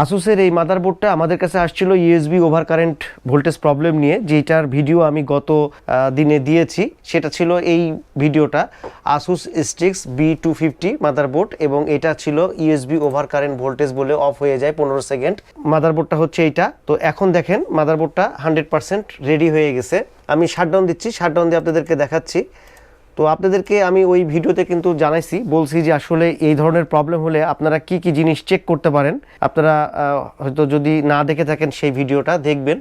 আসুসের এই মাদারবোর্ডটা আমাদের কাছে আসছিল USB over current voltage problem নিয়ে, যেটার ভিডিও আমি গত দিনে দিয়েছি। সেটা ছিল এই ভিডিওটা, Asus Strix B two fifty motherboard, এবং এটা ছিল ইউএসবি ওভার কারেন্ট ভোল্টেজ বলে অফ হয়ে যায় পনেরো সেকেন্ড। মাদারবোর্ডটা হচ্ছে এইটা। তো এখন দেখেন, মাদারবোর্ডটা হান্ড্রেড পার্সেন্ট রেডি হয়ে গেছে। আমি শাটডাউন দিচ্ছি, শাটডাউন দিয়ে আপনাদেরকে দেখাচ্ছি। তো আপনাদেরকে আমি ওই ভিডিওতে কিন্তু জানাইছি, বলছি যে আসলে এই ধরনের প্রবলেম হলে আপনারা কি কি জিনিস চেক করতে পারেন। আপনারা হয়তো যদি না দেখে থাকেন সেই ভিডিওটা, দেখবেন।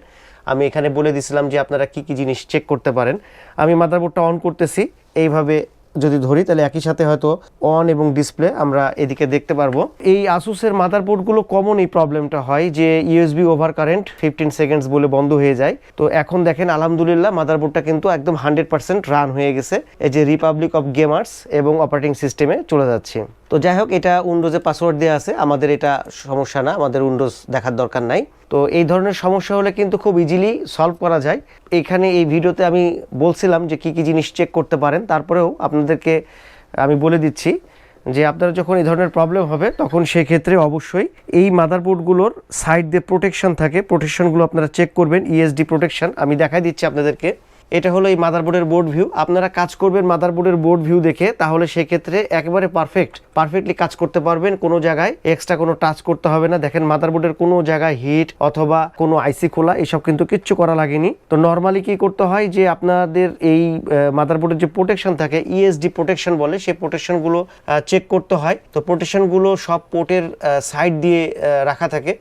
আমি এখানে বলে দিছিলাম যে আপনারা কি কি জিনিস চেক করতে পারেন। আমি মাদারবোর্ডটা অন করতেছি, এইভাবে যদি ধরি, তাহলে একই সাথে হয়তো অন এবং ডিসপ্লে আমরা এদিকে দেখতে পারব। এই আসুসের মাদারবোর্ডগুলো কমন এই প্রবলেমটা হয় যে USB over current fifteen seconds বলে বন্ধ হয়ে যায়। তো এখন দেখেন, আলহামদুলিল্লাহ মাদারবোর্ডটা কিন্তু একদম হান্ড্রেড পার্সেন্ট রান হয়ে গেছে। এই যে রিপাবলিক অফ গেমার্স এবং অপারেটিং সিস্টেমে চলে যাচ্ছে। তো যাই হোক, এটা উইন্ডোজে পাসওয়ার্ড দেওয়া আছে। আমাদের এটা সমস্যা না, আমাদের উইন্ডোজ দেখার দরকার নাই। তো এই ধরনের সমস্যা হলে কিন্তু খুব ইজিলি সলভ করা যায়। এখানে এই ভিডিওতে আমি বলছিলাম যে কি কি জিনিস চেক করতে পারেন। তারপরেও আপনাদেরকে আমি বলে দিচ্ছি যে আপনারা যখন এই ধরনের প্রবলেম হবে, তখন সেক্ষেত্রে অবশ্যই এই মাদারবোর্ডগুলোর সাইড দিয়ে প্রোটেকশন থাকে। প্রোটেকশনগুলো আপনারা চেক করবেন ইএসডি প্রোটেকশন আমি দেখাই দিচ্ছি আপনাদেরকে। এটা হলো এই মাদারবোর্ডের বোর্ড ভিউ আপনারা কাজ করবেন মাদারবোর্ডের বোর্ড ভিউ দেখে, তাহলে সেক্ষেত্রে একেবারে পারফেক্ট পারফেক্টলি কাজ করতে পারবেন। কোনো জায়গায় এক্সট্রা কোনো টাচ করতে হবে না। দেখেন মাদারবোর্ডের কোনো জায়গায় হিট অথবা কোনো আইসি খোলা, এসব কিন্তু কিচ্ছু করা লাগেনি। তো নর্মালি কি করতে হয় যে, আপনাদের এই মাদারবোর্ডের যে প্রোটেকশন থাকে E ইএসডি প্রোটেকশন বলে, সেই প্রোটেকশনগুলো চেক করতে হয়। তো প্রোটেকশনগুলো সব পোর্টের সাইড দিয়ে রাখা থাকে।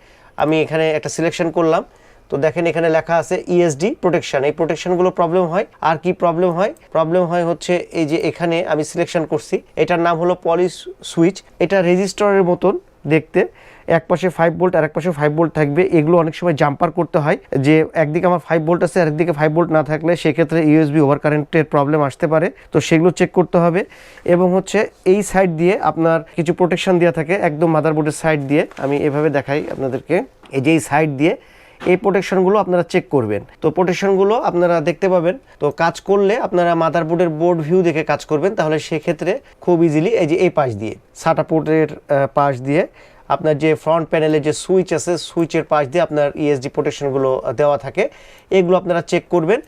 আমি এখানে একটা সিলেকশন করলাম। তো দেখেন এখানে লেখা আছে E ইএসডি প্রোটেকশন এই প্রোটেকশনগুলো প্রবলেম হয়। আর কি প্রবলেম হয়? প্রবলেম হয় হচ্ছে এই যে এখানে আমি সিলেকশন করছি। এটার নাম হলো পলিশ সুইচ এটা রেজিস্টারের মতন দেখতে। এক পাশে ফাইভ ভোল্ট আর এক পাশে ফাইভ ভোল্ট থাকবে। এগুলো অনেক সময় জাম্পার করতে হয়। যে একদিকে আমার ফাইভ ভোল্ট আছে, আরেকদিকে ফাইভ ভোল্ট না থাকলে সেক্ষেত্রে ইউএসবি ওভার কারেন্টের প্রবলেম আসতে পারে। তো সেগুলো চেক করতে হবে। এবং হচ্ছে এই সাইড দিয়ে আপনার কিছু প্রোটেকশন দেওয়া থাকে। একদম মাদারবোর্ডের সাইড দিয়ে। আমি এভাবে দেখাই আপনাদেরকে। এই যে এই সাইড দিয়ে এই প্রোটেকশনগুলো আপনারা চেক করবেন। তো প্রোটেকশনগুলো আপনারা দেখতে পাবেন। তো কাজ করলে আপনারা মাদারবোর্ডের বোর্ড ভিউ দেখে কাজ করবেন, তাহলে সেক্ষেত্রে খুব ইজিলি এই যে এই পাশ দিয়ে সাটা পোর্টের পাশ দিয়ে আপনার যে ফ্রন্ট প্যানেলে যে সুইচ আছে সুইচের পাশ দিয়ে আপনার E ইএসডি প্রোটেকশনগুলো দেওয়া থাকে, এগুলো আপনারা চেক করবেন।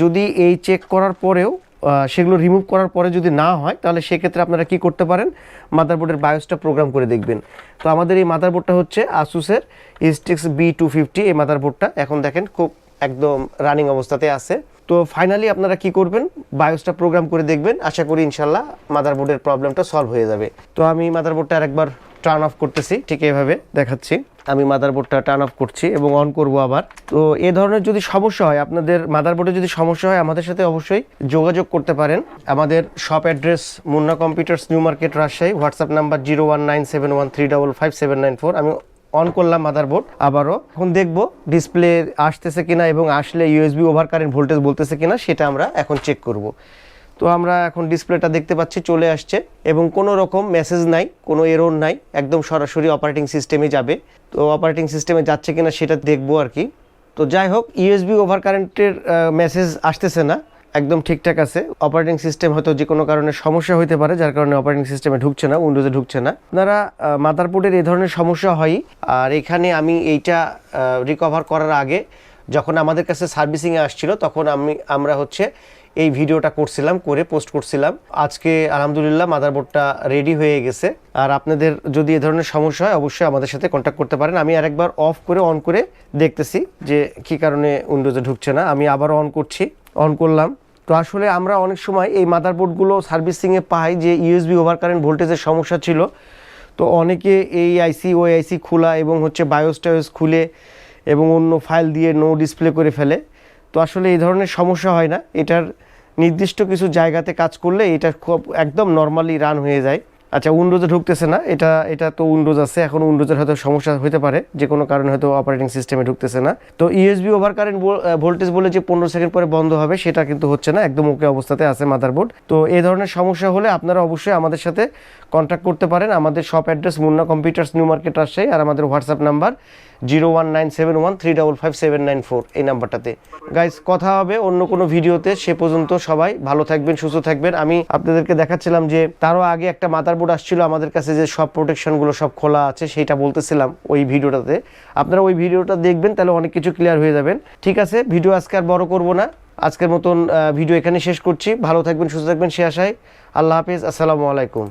যদি এই চেক করার পরেও সেগুলো রিমুভ করার পরে যদি না হয়, তাহলে সেক্ষেত্রে আপনারা কি করতে পারেন? মাদারবোর্ডের বায়োসটা প্রোগ্রাম করে দেখবেন। তো আমাদের এই মাদারবোর্ডটা হচ্ছে আসুসের ইস্টিক্স বি টু ফিফটি এই মাদারবোর্ডটা এখন দেখেন খুব একদম রানিং অবস্থাতে আছে। তো ফাইনালি আপনারা কি করবেন? বায়োসটা প্রোগ্রাম করে দেখবেন। আশা করি ইনশাল্লাহ মাদারবোর্ডের প্রবলেমটা সলভ হয়ে যাবে। তো আমি মাদারবোর্ডটা আরেকবার টার্ন অফ করতেছি, ঠিক এভাবে দেখাচ্ছি। আমি মাদারবোর্ডটা টার্ন অফ করছি এবং অন করব আবার। তো এ ধরনের যদি সমস্যা হয়, আপনাদের মাদারবোর্ডে যদি সমস্যা হয়, আমাদের সাথে অবশ্যই যোগাযোগ করতে পারেন। আমাদের shop address Munna computers new market Rajshahi. WhatsApp number zero one nine seven one three double five seven nine four আমি অন করলাম মাদারবোর্ড আবারও এখন দেখব ডিসপ্লে আসতেছে কিনা এবং আসলে ইউএসবি ওভার কারেন্ট ভোল্টেজ বলতেছে কিনা, সেটা আমরা এখন চেক করব। তো আমরা এখন ডিসপ্লেটা দেখতে পাচ্ছি, চলে আসছে এবং কোনো রকম মেসেজ নাই, কোনো এরর নাই, একদম সরাসরি অপারেটিং সিস্টেমে যাবে। তো অপারেটিং সিস্টেমে যাচ্ছে কিনা সেটা দেখব আর কি। তো যাই হোক ইউএসবি ওভার কারেন্টের মেসেজ আসতেছে না, একদম ঠিকঠাক আছে। অপারেটিং সিস্টেম হয়তো যে কোনো কারণে সমস্যা হতে পারে, যার কারণে অপারেটিং সিস্টেমে ঢুকছে না উইন্ডোজে ঢুকছে না। আপনারা মাদারবোর্ডের এই ধরনের সমস্যা হয়, আর এখানে আমি এইটা রিকভার করার আগে যখন আমাদের কাছে সার্ভিসিংয়ে আসছিল, তখন আমি, আমরা হচ্ছে এই ভিডিওটা করছিলাম, করে পোস্ট করছিলাম। আজকে আলহামদুলিল্লাহ মাদারবোর্ডটা রেডি হয়ে গেছে। আর আপনাদের যদি এ ধরনের সমস্যা হয়, অবশ্যই আমাদের সাথে কন্ট্যাক্ট করতে পারেন। আমি আরেকবার অফ করে অন করে দেখতেছি যে কি কারণে উইন্ডোজে ঢুকছে না। আমি আবার অন করছি অন করলাম। তো আসলে আমরা অনেক সময় এই মাদারবোর্ডগুলো সার্ভিসিংয়ে পাই যে ইউএসবি ওভার কারেন্ট ভোল্টেজের সমস্যা ছিল। তো অনেকে এই আইসি ওই আইসি খোলা এবং হচ্ছে বায়োস টায়োস খুলে এবং অন্য ফাইল দিয়ে নো ডিসপ্লে করে ফেলে। তো আসলে এই ধরনের সমস্যা হয় না। এটার নির্দিষ্ট কিছু জায়গাতে কাজ করলে এটা খুব একদম নর্মালি রান হয়ে যায়। আচ্ছা উইন্ডোজে ঢুকতেছে না, এটা এটা তো উইন্ডোজ আছে, এখন উইন্ডোজের হয়তো সমস্যা হতে পারে, যে কোনো কারণে হয়তো অপারেটিং সিস্টেমে ঢুকতেছে না। তো ইউএসবি ওভার কারেন্ট ভোল্টেজ বলে যে পনেরো সেকেন্ড পরে বন্ধ হবে, সেটা কিন্তু হচ্ছে না, একদম ওকে অবস্থাতে আছে মাদারবোর্ড তো এই ধরনের সমস্যা হলে আপনারা অবশ্যই আমাদের সাথে কন্ট্যাক্ট করতে পারেন, আমাদের shop address Munna computers new market Rajshahi, আর আমাদের WhatsApp number zero one nine seven one three double five seven nine four এই নাম্বারটাতে গাইজ কথা হবে অন্য কোনো ভিডিওতে সে পর্যন্ত সবাই ভালো থাকবেন, সুস্থ থাকবেন। আমি আপনাদেরকে দেখাচ্ছিলাম যে তারও আগে একটা মাদারবোর্ড মাদারবোর্ড আসছিল আমাদের কাছে যে সব প্রোটেকশনগুলো সব খোলা আছে সেটা বলতেছিলাম ওই ভিডিওটাতে। আপনারা ওই ভিডিওটা দেখবেন, তাহলে অনেক কিছু ক্লিয়ার হয়ে যাবেন। ঠিক আছে, ভিডিও আজকে আর বড় করব না। আজকের মতন ভিডিও এখানে শেষ করছি। ভালো থাকবেন, সুস্থ থাকবেন, সে আশায়। আল্লাহ হাফিজ, আসসালামু আলাইকুম।